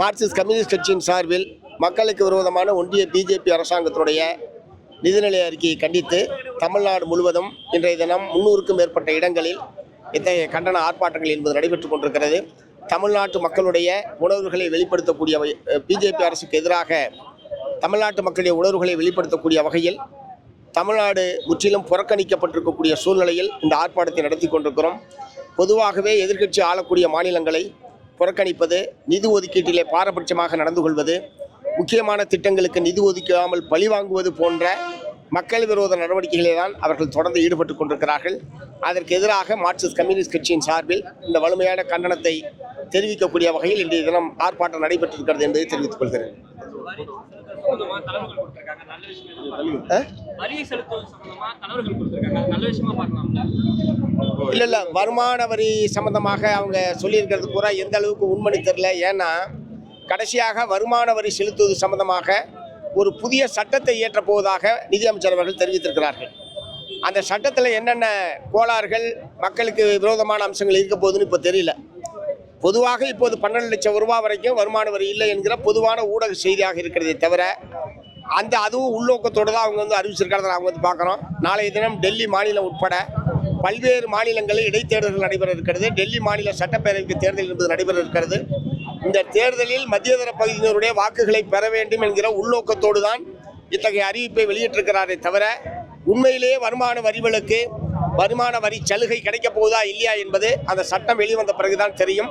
Marxist communist கட்சியின் சார்பில் மக்களுக்கு விரோதமான ஒன்றிய பிஜேபி அரசாங்கத்தினுடைய நிதிநிலை அறிக்கையை கண்டித்து தமிழ்நாடு முழுவதும் இன்றைய தினம் முன்னூறுக்கும் மேற்பட்ட இடங்களில் இத்தகைய கண்டன ஆர்ப்பாட்டங்கள் என்பது நடைபெற்றுக் கொண்டிருக்கிறது. தமிழ்நாட்டு மக்களுடைய உணர்வுகளை வெளிப்படுத்தக்கூடிய பிஜேபி அரசுக்கு எதிராக தமிழ்நாட்டு மக்களுடைய உணர்வுகளை வெளிப்படுத்தக்கூடிய வகையில் தமிழ்நாடு முற்றிலும் புறக்கணிக்கப்பட்டிருக்கக்கூடிய சூழ்நிலையில் இந்த ஆர்ப்பாட்டத்தை நடத்தி கொண்டிருக்கிறோம். பொதுவாகவே எதிர்க்கட்சி ஆளக்கூடிய மாநிலங்களை புறக்கணிப்பது நிதி ஒதுக்கீட்டிலே பாரபட்சமாக நடந்து கொள்வது முக்கியமான திட்டங்களுக்கு நிதி ஒதுக்காமல் பழிவாங்குவது போன்ற மக்கள் விரோத நடவடிக்கைகளை தான் அவர்கள் தொடர்ந்து ஈடுபட்டு கொண்டிருக்கிறார்கள். அதற்கு எதிராக மார்க்சிஸ்ட் கம்யூனிஸ்ட் கட்சியின் சார்பில் இந்த வலிமையான கண்டனத்தை தெரிவிக்கக்கூடிய வகையில் இன்றைய தினம் ஆர்ப்பாட்டம் நடைபெற்றிருக்கிறது என்பதை தெரிவித்துக் கொள்கிறேன். இல்லை இல்லை. வருமான வரி சம்மந்தமாக அவங்க சொல்லியிருக்கிறது பூரா எந்த அளவுக்கு உண்மணி தெரில ஏன்னா கடைசியாக வருமான வரி செலுத்துவது சம்பந்தமாக ஒரு புதிய சட்டத்தை இயற்றப் போவதாக நிதியமைச்சர் அவர்கள் தெரிவித்திருக்கிறார்கள். அந்த சட்டத்தில் என்னென்ன கோளாறுகள் மக்களுக்கு விரோதமான அம்சங்கள் இருக்க போகுதுன்னு இப்போ தெரியல. பொதுவாக இப்போது பன்னெண்டு லட்சம் ரூபாய் வரைக்கும் வருமான வரி இல்லை என்கிற பொதுவான ஊடக செய்தியாக இருக்கிறதே தவிர அந்த அதுவும் உள்நோக்கத்தோடு தான் அவங்க வந்து அறிவிச்சிருக்கிறத நாங்கள் வந்து பார்க்குறோம். நாளைய தினம் டெல்லி மாநிலம் உட்பட பல்வேறு மாநிலங்களில் இடைத்தேர்தல்கள் நடைபெற இருக்கிறது. டெல்லி மாநில சட்டப்பேரவைக்கு தேர்தல் என்பது நடைபெற இருக்கிறது. இந்த தேர்தலில் மத்தியதர பகுதியினருடைய வாக்குகளை பெற வேண்டும் என்கிற உள்நோக்கத்தோடு தான் இத்தகைய அறிவிப்பை வெளியிட்டிருக்கிறாரே தவிர உண்மையிலேயே வருமான வரிகளுக்கு வருமான வரி சலுகை கிடைக்கப் போகுதா இல்லையா என்பது அந்த சட்டம் வெளிவந்த பிறகுதான் தெரியும்.